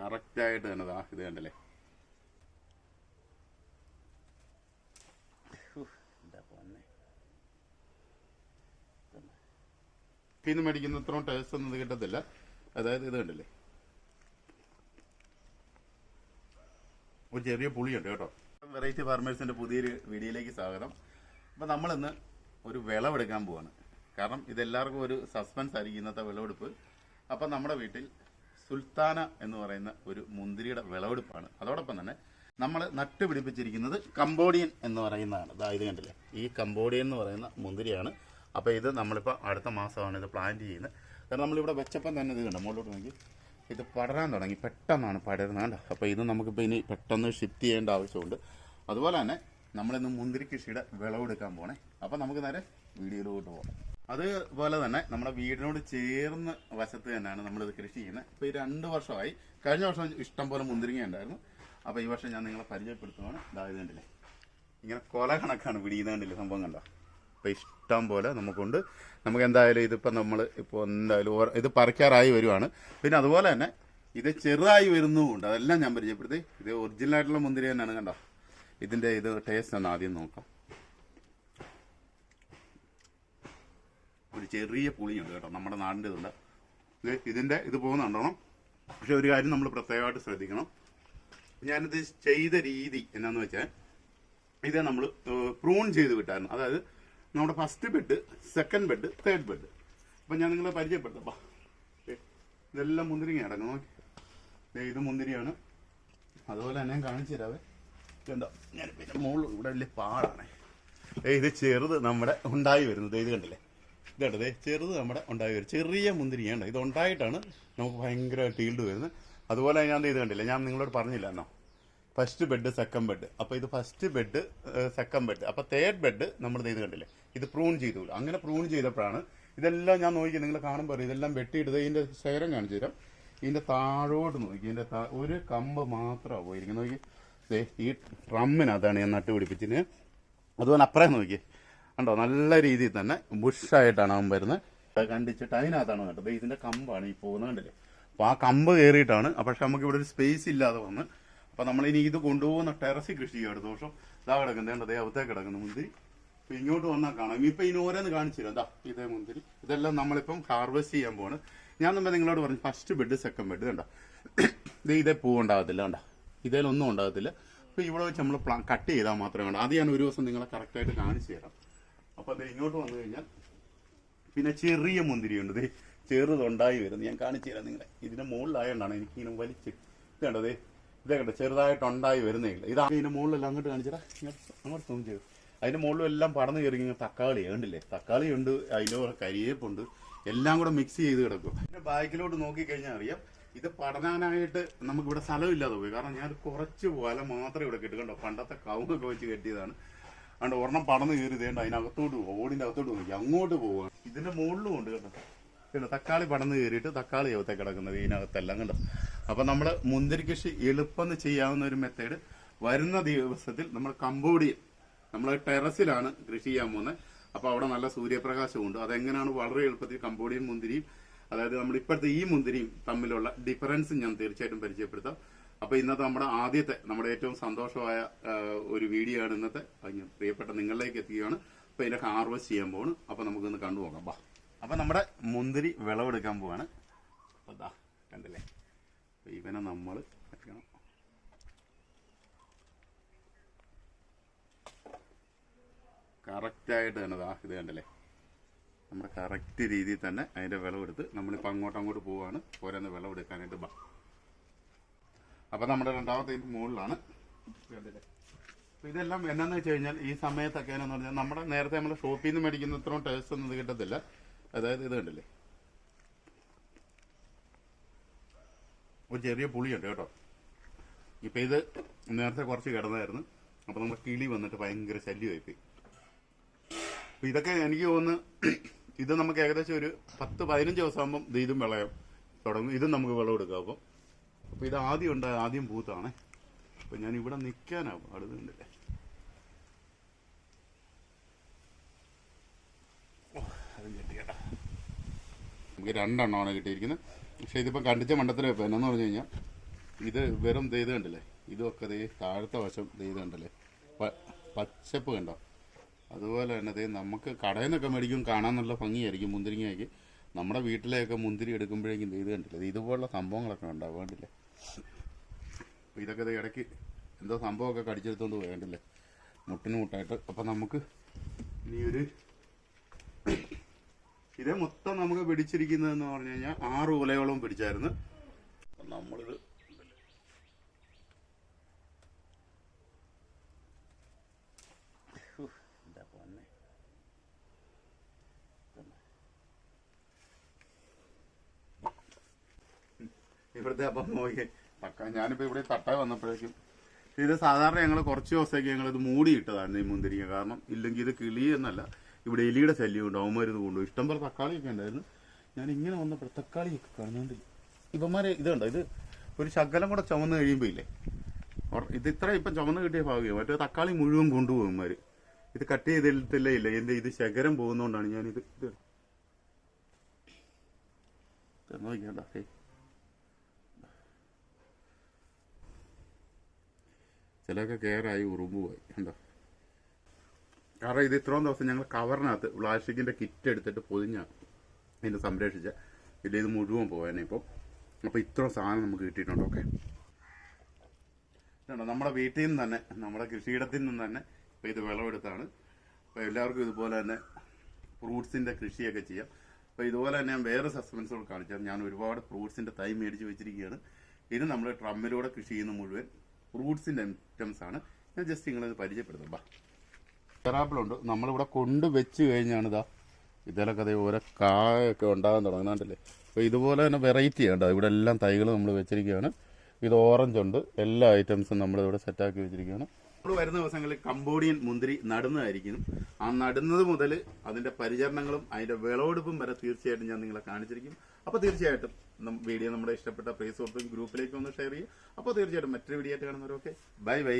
കറക്റ്റായിട്ട് തന്നെ ദാ ഇത് കണ്ടല്ലേ? പിന്നെ. മേടിക്കുന്ന ഇത്ര ടേസ്റ്റ് ഒന്നും കിട്ടത്തില്ല. അതായത് ഇത് കണ്ടില്ലേ? ഒരു ചെറിയ പുളിയുണ്ട് കേട്ടോ. വെറൈറ്റി ഫാർമേഴ്സിന്റെ പുതിയൊരു വീഡിയോയിലേക്ക് സ്വാഗതം. അപ്പൊ നമ്മളിന്ന് ഒരു വിളവെടുക്കാൻ പോവാണ്. കാരണം ഇതെല്ലാവർക്കും ഒരു സസ്പെൻസ് ആയിരിക്കും ഇന്നത്തെ വിളവെടുപ്പ്. അപ്പൊ നമ്മുടെ വീട്ടിൽ സുൽത്താന എന്ന് പറയുന്ന ഒരു മുന്തിരിയുടെ വിളവെടുപ്പാണ്. അതോടൊപ്പം തന്നെ നമ്മൾ നട്ടുപിടിപ്പിച്ചിരിക്കുന്നത് കംബോഡിയൻ എന്ന് പറയുന്നതാണ്. ഇതാ ഇത് കണ്ടില്ലേ? ഈ കംബോഡിയൻ എന്ന് പറയുന്ന മുന്തിരിയാണ്. അപ്പോൾ ഇത് നമ്മളിപ്പോൾ അടുത്ത മാസമാണ് ഇത് പ്ലാന്റ് ചെയ്യുന്നത്. കാരണം നമ്മളിവിടെ വെച്ചപ്പം തന്നെ ഇത് കണ്ടോ? മുകളിലോട്ട് നോക്കി. ഇത് പടരാൻ തുടങ്ങി. പെട്ടെന്നാണ് പടരുന്നത് കണ്ടോ? അപ്പോൾ ഇത് നമുക്കിപ്പോൾ ഇനി പെട്ടെന്ന് ഷിഫ്റ്റ് ചെയ്യേണ്ട ആവശ്യമുണ്ട്. അതുപോലെ തന്നെ നമ്മളിന്ന് മുന്തിരി കൃഷിയുടെ വിളവെടുക്കാൻ പോകണേ അപ്പോൾ നമുക്ക് നേരെ വീഡിയോയിലോട്ട് പോകാം അതുപോലെ തന്നെ നമ്മുടെ വീടിനോട് ചേർന്ന് വശത്ത് തന്നെയാണ് നമ്മളിത് കൃഷി ചെയ്യുന്നത്. ഇപ്പൊ ഈ രണ്ട് വർഷമായി കഴിഞ്ഞ വർഷം ഇഷ്ടം പോലെ മുന്തിരിങ്ങ ഉണ്ടായിരുന്നു. അപ്പോൾ ഈ വർഷം ഞാൻ നിങ്ങളെ പരിചയപ്പെടുത്തുവാണ്. ഇതായത് കണ്ടില്ലേ? ഇങ്ങനെ കൊല കണക്കാണ് പിടിയുന്നത് കണ്ടില്ലേ? സംഭവം കണ്ടോ? അപ്പോൾ ഇഷ്ടം പോലെ നമുക്കുണ്ട്. നമുക്ക് എന്തായാലും ഇതിപ്പോൾ നമ്മൾ ഇപ്പോൾ എന്തായാലും ഇത് പറിക്കാറായി വരുവാണ്. പിന്നെ അതുപോലെ തന്നെ ഇത് ചെറുതായി വരുന്നുമുണ്ട്. അതെല്ലാം ഞാൻ പരിചയപ്പെടുത്തി. ഇത് ഒറിജിനൽ ആയിട്ടുള്ള മുന്തിരി തന്നെയാണ് കണ്ടോ? ഇതിന്റെ ഇത് ടേസ്റ്റ് ഒന്ന് ആദ്യം നോക്കാം. ചെറിയ പുളിയുണ്ട് കേട്ടോ നമ്മുടെ നാടിന്റെ ഇതുണ്ട് ഇത് ഇതിന്റെ ഇത് പോകുന്നുണ്ടോ പക്ഷെ ഒരു കാര്യം നമ്മൾ പ്രത്യേകമായിട്ട് ശ്രദ്ധിക്കണം. ഞാനിത് ചെയ്ത രീതി എന്നാന്ന് വെച്ചാൽ ഇത് നമ്മൾ പ്രൂൺ ചെയ്ത് വിട്ടായിരുന്നു. അതായത് നമ്മുടെ first bed second bed third bed അപ്പം ഞാൻ നിങ്ങളെ പരിചയപ്പെടുത്തപ്പാ ഇതെല്ലാം മുന്തിരിങ്ങ അടങ്ങും നോക്കി. ഇത് മുന്തിരിയാണ്. അതുപോലെ തന്നെ കാണിച്ചു തരാവേ. എന്താ ഞാൻ പിന്നെ മുകളിൽ ഇവിടെ വലിയ പാടാണ്. ഇത് ചെറുത് നമ്മുടെ ഉണ്ടായി വരുന്നത് ഇത് കണ്ടില്ലേ? ഇത് കണ്ടത് ചെറുത് നമ്മുടെ ഉണ്ടായി വരും ചെറിയ മുന്തിരിയാണ് ഇത് ഉണ്ടായിട്ടാണ് നമുക്ക് ഭയങ്കര ടീൽഡ് വരുന്നത്. അതുപോലെ ഞാൻ ഇത് കണ്ടില്ല? ഞാൻ നിങ്ങളോട് പറഞ്ഞില്ല എന്നോ? ഫസ്റ്റ് ബെഡ് സെക്കൻഡ് ബെഡ് അപ്പോൾ ഇത് ഫസ്റ്റ് ബെഡ് സെക്കൻഡ് ബെഡ് അപ്പോൾ തേർഡ് ബെഡ് നമ്മൾ ഇത് കണ്ടില്ലേ? ഇത് പ്രൂൺ ചെയ്തു. അങ്ങനെ പ്രൂൺ ചെയ്തപ്പോഴാണ് ഇതെല്ലാം ഞാൻ നോക്കി നിങ്ങൾ കാണുമ്പോൾ ഇതെല്ലാം വെട്ടിയിട്ട് ഇതിന്റെ ശേഖരം കാണിച്ചു തരാം. ഇതിന്റെ താഴോട്ട് നോക്കി. ഇതിന്റെ ഒരു കമ്പ് മാത്രമാണ് പോയിരിക്കുന്നത്. നോക്കി. ഈ ഡ്രമ്മിനകത്താണ് ഞാൻ നട്ടുപിടിപ്പിച്ചിന്. അതുപോലെ അപ്പുറം നോക്കി. കണ്ടോ? നല്ല രീതിയിൽ തന്നെ ബുഷായിട്ടാണ് അവൻ വരുന്നത്. കണ്ടിച്ചിട്ട് അതിനകത്താണ് കേട്ടോ. ഇതിന്റെ കമ്പാണ് ഈ പോകുന്നത് കണ്ടില്ലേ? അപ്പോൾ ആ കമ്പ് കയറിയിട്ടാണ് പക്ഷെ നമുക്ക് ഇവിടെ ഒരു സ്പേസ് ഇല്ലാതെ വന്ന് നമ്മൾ ഇനി ഇത് കൊണ്ടുപോകുന്ന ടെറസിൽ കൃഷി ചെയ്യും അടുത്ത ദിവസം ഇതാ കിടക്കുന്നത് കണ്ടോ? അവത്തേക്ക് കിടക്കുന്ന മുന്തിരി. ഇപ്പൊ ഇങ്ങോട്ട് വന്നാൽ കാണാം. ഇപ്പൊ ഇനി ഓരോന്ന് കാണിച്ചു തരാം. ദാ ഇതേ മുന്തിരി. ഇതെല്ലാം നമ്മളിപ്പം ഹാർവെസ്റ്റ് ചെയ്യാൻ പോവാണ്. ഞാൻ നമ്മൾ നിങ്ങളോട് പറഞ്ഞു ഫസ്റ്റ് ബെഡ് സെക്കൻഡ് ബെഡ് കണ്ടോ? ഇത് ഇതേ പൂ ഉണ്ടാകത്തില്ല കണ്ടോ? ഇതേലൊന്നും ഉണ്ടാകത്തില്ല. അപ്പൊ ഇവിടെ വെച്ച് നമ്മൾ കട്ട് ചെയ്താൽ മാത്രമേ വേണ്ട അത് ഞാൻ ഒരു ദിവസം നിങ്ങളെ കറക്റ്റായിട്ട് കാണിച്ചു തരാം. അപ്പൊ അത് ഇങ്ങോട്ട് വന്നു കഴിഞ്ഞാൽ പിന്നെ ചെറിയ മുന്തിരിയുണ്ട്. ദേ ചെറുതുണ്ടായി വരുന്നത് ഞാൻ കാണിച്ചു തരാം നിങ്ങളെ. ഇതിന്റെ മുകളിലായോണ്ടാണ് എനിക്ക് ഇങ്ങനെ വലിച്ച് ഇത് കണ്ടോ ദേ ഇതേ കണ്ടോ ചെറുതായിട്ടുണ്ടായി വരുന്നേ ഇല്ല ഇതാണ് ഇതിന്റെ മുകളിലെല്ലാം അങ്ങോട്ട് കാണിച്ചടാ. അങ്ങോട്ട് സൂം ചെയ്തു അതിന്റെ മുകളിലും എല്ലാം പടന്നു കയറി ഇങ്ങനെ തക്കാളി ഉണ്ടല്ലേ തക്കാളി ഉണ്ട് അതിന്റെ കരിയേപ്പുണ്ട്. എല്ലാം കൂടെ മിക്സ് ചെയ്ത് കിടക്കും. പിന്നെ ബാക്കിലോട്ട് നോക്കിക്കഴിഞ്ഞാൽ അറിയാം ഇത് പടനാനായിട്ട് നമുക്കിവിടെ സ്ഥലമില്ലാതെ പോയി. കാരണം ഞാൻ കുറച്ച് വല മാത്രമേ ഇവിടെ കെട്ടി കണ്ടോ പണ്ടത്തെ കവുങ്ങൊക്കെ വെച്ച് കെട്ടിയതാണ്. അതുകൊണ്ട് ഒരെണ്ണം പടന്ന് കയറി തേണ്ട അതിനകത്തോട്ട് പോകും ഓടിന്റെ അകത്തോട്ട് നോക്കി അങ്ങോട്ട് പോവാണ് ഇതിന്റെ മുകളിലും ഉണ്ട് കേട്ടോ തക്കാളി പടന്ന് കയറിയിട്ട് തക്കാളി യവത്തെ കിടക്കുന്നത് ഇതിനകത്തെല്ലാം കണ്ടോ. അപ്പൊ നമ്മൾ മുന്തിരി കൃഷി എളുപ്പം ചെയ്യാവുന്ന ഒരു മെത്തേഡ് വരുന്ന ദിവസത്തിൽ നമ്മൾ കമ്പോഡിയൻ നമ്മൾ ടെറസിലാണ് കൃഷി ചെയ്യാൻ പോകുന്നത്. അപ്പൊ അവിടെ നല്ല സൂര്യപ്രകാശം ഉണ്ട് അതെങ്ങനെയാണ് വളരെ എളുപ്പത്തിൽ കമ്പോഡിയൻ മുന്തിരിയും അതായത് നമ്മൾ ഇപ്പോഴത്തെ ഈ മുന്തിരിയും തമ്മിലുള്ള ഡിഫറൻസ് ഞാൻ തീർച്ചയായിട്ടും പരിചയപ്പെടുത്താം. അപ്പൊ ഇന്നത്തെ നമ്മുടെ ആദ്യത്തെ നമ്മുടെ ഏറ്റവും സന്തോഷമായ ഒരു വീഡിയോ ആണ് ഇന്നത്തെ പ്രിയപ്പെട്ട നിങ്ങളിലേക്ക് എത്തുകയാണ് അപ്പൊ ഇതിന്റെ ഹാർവെസ്റ്റ് ചെയ്യാൻ പോവാണ്. അപ്പൊ നമുക്കൊന്ന് കണ്ടു നോക്കാം. ബാ അപ്പൊ നമ്മുടെ മുന്തിരി വിളവെടുക്കാൻ പോവാണ്. അപ്പൊ ദാ കണ്ടില്ലേ? ഇവനെ നമ്മൾ വെക്കണം. കറക്റ്റായിട്ട് തന്നെ ദാ ഇത് കണ്ടല്ലേ? നമ്മുടെ കറക്റ്റ് രീതിയിൽ തന്നെ അതിന്റെ വിളവെടുത്ത് നമ്മളിപ്പോ അങ്ങോട്ടും അങ്ങോട്ട് പോവാണ്. ഓരോന്ന് വിളവെടുക്കാനായിട്ട് ബാ അപ്പൊ നമ്മുടെ രണ്ടാമത്തെ മുകളിലാണ്. ഇതെല്ലാം എന്നാന്ന് വെച്ച് കഴിഞ്ഞാൽ ഈ സമയത്തൊക്കെ എന്ന് പറഞ്ഞാൽ നമ്മുടെ നേരത്തെ നമ്മൾ ഷോപ്പിൽ നിന്ന് മേടിക്കുന്ന ഇത്രയും ടേസ്റ്റ് ഒന്നും കിട്ടത്തില്ല. അതായത് ഇത് കണ്ടില്ലേ? ഒരു ചെറിയ പുളിയുണ്ട് കേട്ടോ. ഇപ്പൊ ഇത് നേരത്തെ കുറച്ച് കിടന്നായിരുന്നു. അപ്പൊ നമ്മുടെ കിളി വന്നിട്ട് ഭയങ്കര ശല്യമായിപ്പോയി. അപ്പൊ ഇതൊക്കെ എനിക്ക് തോന്നുന്നു ഇത് നമുക്ക് ഏകദേശം ഒരു പത്ത് പതിനഞ്ച് ദിവസം ആകുമ്പം ഇതും വിളയാം. തുടങ്ങും. ഇതും നമുക്ക് വിളവെടുക്കാം. അപ്പം അപ്പൊ ഇത് ആദ്യം ഉണ്ടായ ആദ്യം പൂത്താണേ. അപ്പൊ ഞാൻ ഇവിടെ നിക്കാനാവും അടുത്തുണ്ടല്ലേ അതും നമുക്ക് രണ്ടെണ്ണമാണ് കിട്ടിയിരിക്കുന്നത്. പക്ഷെ ഇതിപ്പോൾ കണ്ടിച്ച മണ്ടത്തിൽ വെപ്പം എന്നു പറഞ്ഞു കഴിഞ്ഞാൽ ഇത് വെറും ഇത് കണ്ടില്ലേ? ഇതൊക്കെ ദേ താഴത്തെ വശം ഇത് കണ്ടല്ലേ? പച്ചപ്പ് കണ്ടോ? അതുപോലെ തന്നെ ദേ നമുക്ക് കടയിൽ നിന്നൊക്കെ മേടിക്കും കാണാൻ നല്ല ഭംഗിയായിരിക്കും മുന്തിരിങ്ങയ്ക്ക്. നമ്മുടെ വീട്ടിലെയൊക്കെ മുന്തിരി എടുക്കുമ്പോഴേക്കും ഇത് കണ്ടില്ലേ? ഇതുപോലുള്ള സംഭവങ്ങളൊക്കെ ഉണ്ടാവും വേണ്ടില്ലേ ഇതൊക്കെ ഇത് ഇടയ്ക്ക് എന്തോ സംഭവമൊക്കെ കടിച്ചെടുത്തോണ്ട് വേണ്ടില്ലേ മുട്ടിന് മുട്ടായിട്ട്. അപ്പം നമുക്ക് ഇനി ഒരു ഇതേ മൊത്തം നമുക്ക് പിടിച്ചിരിക്കുന്നതെന്ന് പറഞ്ഞു കഴിഞ്ഞാൽ ആറ് ഉലയോളം പിടിച്ചായിരുന്നു. നമ്മളിത് ഹൂ, എന്റെ പൊന്നെ. ഇവിടുത്തെ അപ്പം നോക്കി തക്ക ഞാനിപ്പോൾ ഇവിടെ തട്ട വന്നപ്പോഴേക്കും. ഇത് സാധാരണ ഞങ്ങൾ കുറച്ച് ദിവസത്തേക്ക് ഞങ്ങൾ ഇത് മൂടിയിട്ടതാണ് ഈ മുന്തിരിങ്ങ. കാരണം ഇല്ലെങ്കിൽ ഇത് കിളി എന്നല്ല. ഇവിടെ എലിയുടെ ശല്യം ഉണ്ട് അവന്മാർ ഇത് കൊണ്ടുപോയി. ഇഷ്ടം പോലെ തക്കാളിയൊക്കെ ഉണ്ടായിരുന്നു. ഞാൻ ഇങ്ങനെ വന്നപ്പോൾ തക്കാളിയൊക്കെ കാണുന്നുണ്ട്. ഇവന്മാരെ ഇത് കണ്ടോ? ഇത് ഒരു ശകലം കൂടെ ചുമന്ന് കഴിയുമ്പോൾ ഇല്ലേ? ഇത് ഇത്ര ഇപ്പം ചുമന്ന് കിട്ടിയ ഭാഗ്യം. മറ്റേ തക്കാളി മുഴുവൻ കൊണ്ടുപോകും ഇവന്മാർ ഇത് കട്ട് ചെയ്തിട്ടില്ലേ ഇല്ല? എന്റെ ഇത് ശകരം പോകുന്നതുകൊണ്ടാണ് ഞാനിത് ഇത് നോക്കിയാണ്ടാ ചിലതൊക്കെ കെയറായി ഉറുമ്പ് പോയി. കണ്ടോ? കാരണം ഇത് ഇത്രയും ദിവസം ഞങ്ങൾ കവറിനകത്ത് പ്ലാസ്റ്റിക്കിന്റെ കിറ്റ് എടുത്തിട്ട് പൊതിഞ്ഞ ഇതിനെ സംരക്ഷിച്ച ഇല്ല ഇത് മുഴുവൻ പോകാനേ ഇപ്പം. അപ്പോൾ ഇത്രയും സാധനം നമുക്ക് കിട്ടിയിട്ടുണ്ട് ഓക്കെ നമ്മുടെ വീട്ടിൽ നിന്ന് തന്നെ നമ്മുടെ കൃഷിയിടത്തിൽ നിന്ന് തന്നെ ഇപ്പോൾ ഇത് വിളവെടുത്താണ്. അപ്പോൾ എല്ലാവർക്കും ഇതുപോലെ തന്നെ ഫ്രൂട്ട്സിന്റെ കൃഷിയൊക്കെ ചെയ്യാം. അപ്പോൾ ഇതുപോലെ തന്നെ ഞാൻ വേറെ സസ്പെൻസുകൾ കാണിച്ചാൽ ഞാൻ ഒരുപാട് ഫ്രൂട്ട്സിന്റെ തൈ മേടിച്ച് വെച്ചിരിക്കുകയാണ്. ഇത് നമ്മൾ ട്രമ്മിലൂടെ കൃഷി ചെയ്യുന്ന മുഴുവൻ ഫ്രൂട്ട്സിന്റെ ഐറ്റംസ് ആണ്. ഞാൻ ജസ്റ്റ് നിങ്ങളത് പരിചയപ്പെടുത്താം. ബാ. ഉണ്ട്. നമ്മളിവിടെ കൊണ്ട് വെച്ച് കഴിഞ്ഞാണ് ഇതാ ഇതിലൊക്കെ അതേ ഓരോ കായൊക്കെ ഉണ്ടാകാൻ തുടങ്ങുന്നുണ്ടല്ലേ അപ്പോൾ ഇതുപോലെ തന്നെ വെറൈറ്റി ഉണ്ട് ഇവിടെ എല്ലാം തൈകൾ നമ്മൾ വെച്ചിരിക്കുകയാണ്. ഇത് ഓറഞ്ച് ഉണ്ട്. എല്ലാ ഐറ്റംസും നമ്മൾ ഇവിടെ സെറ്റാക്കി വെച്ചിരിക്കുകയാണ്. നമ്മൾ വരുന്ന ദിവസങ്ങളിൽ കമ്പോഡിയൻ മുന്തിരി നടുന്നതായിരിക്കും. ആ നടുന്നത് മുതൽ അതിന്റെ പരിചരണങ്ങളും അതിന്റെ വിളവെടുപ്പും വരെ തീർച്ചയായിട്ടും ഞാൻ നിങ്ങളെ കാണിച്ചിരിക്കും. അപ്പോൾ തീർച്ചയായിട്ടും വീഡിയോ നമ്മുടെ ഇഷ്ടപ്പെട്ട സുഹൃത്തും ഗ്രൂപ്പിലേക്ക് ഒന്ന് ഷെയർ ചെയ്യും അപ്പോൾ തീർച്ചയായിട്ടും മറ്റൊരു വീഡിയോ ആയിട്ട് കാണുന്നവരൊക്കെ ബൈ ബൈ